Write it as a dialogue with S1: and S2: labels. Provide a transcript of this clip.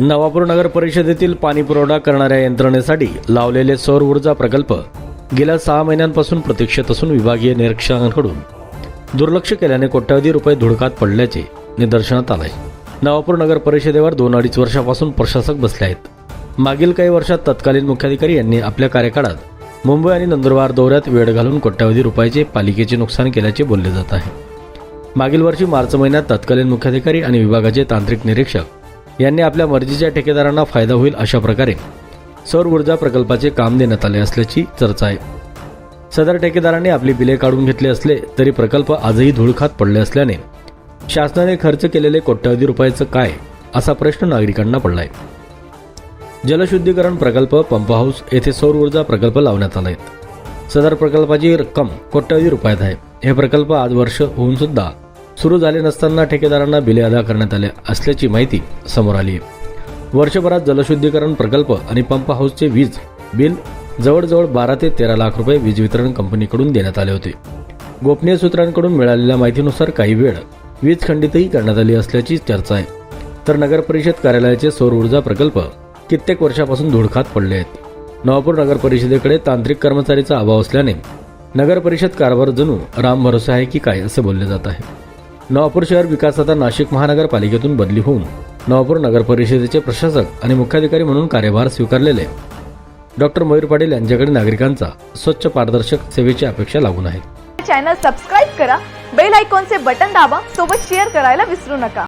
S1: नवापूर नगर परिषदेतील पाणी पुरवठा करणाऱ्या यंत्रणेसाठी लावलेले सौर ऊर्जा प्रकल्प गेल्या सहा महिन्यांपासून प्रतीक्षेत असून विभागीय निरीक्षकांकडून दुर्लक्ष केल्याने कोट्यवधी रुपये धुडकात पडल्याचे निदर्शनात आले नवापूर नगर परिषदेवर दोन अडीच वर्षापासून प्रशासक बसले आहेत. मागील काही वर्षात तत्कालीन मुख्याधिकारी यांनी आपल्या कार्यकाळात मुंबई आणि नंदुरबार दौऱ्यात वेळ घालून कोट्यवधी रुपयाचे पालिकेचे नुकसान केल्याचे बोलले जात आहे. मागील वर्षी मार्च महिन्यात तत्कालीन मुख्याधिकारी आणि विभागाचे तांत्रिक निरीक्षक यांनी आपल्या मर्जीच्या ठेकेदारांना फायदा होईल अशा प्रकारे सौर ऊर्जा प्रकल्पाचे काम देण्यात आले असल्याची चर्चा आहे. सदर ठेकेदारांनी आपली बिले काढून घेतले असले तरी प्रकल्प आजही धुळखात पडले असल्याने शासनाने खर्च केलेले कोट्यवधी रुपयाचं काय असा प्रश्न नागरिकांना पडलाय. जलशुद्धीकरण प्रकल्प पंप हाऊस येथे सौर ऊर्जा प्रकल्प लावण्यात आले आहेत. सदर प्रकल्पाची रक्कम कोट्यवधी रुपयात आहे. हे प्रकल्प आज वर्ष होऊन सुद्धा सुरू झाले नसताना ठेकेदारांना बिले अदा करण्यात आले असल्याची माहिती समोर आली आहे वर्षभरात जलशुद्धीकरण प्रकल्प आणि पंप हाऊसचे वीज बिल जवळजवळ बारा ते तेरा लाख रुपये वीज वितरण कंपनीकडून देण्यात आले होते. गोपनीय सूत्रांकडून मिळालेल्या माहितीनुसार काही वेळ वीज खंडितही करण्यात आली असल्याची चर्चा आहे. तर नगर परिषद कार्यालयाचे सौर ऊर्जा प्रकल्प कित्येक वर्षापासून धुडखात पडले आहेत. नवापूर नगर परिषदेकडे तांत्रिक कर्मचारीचा अभाव असल्याने नगर परिषद कारभार जणू राम भरोसा आहे की काय असे बोलले जात आहे. नवापूर शहर विकास आता नाशिक महानगरपालिकेतून बदली होऊन नवापूर नगर परिषदेचे प्रशासक आणि मुख्याधिकारी म्हणून कार्यभार स्वीकारलेले. डॉक्टर मयूर पाटील यांच्याकडे नागरिकांचा स्वच्छ पारदर्शक सेवेची अपेक्षा लागून आहे.
S2: चॅनल सबस्क्राईब करा बेल आयकॉनचे बटन दाबा सोबत शेअर करायला विसरू नका.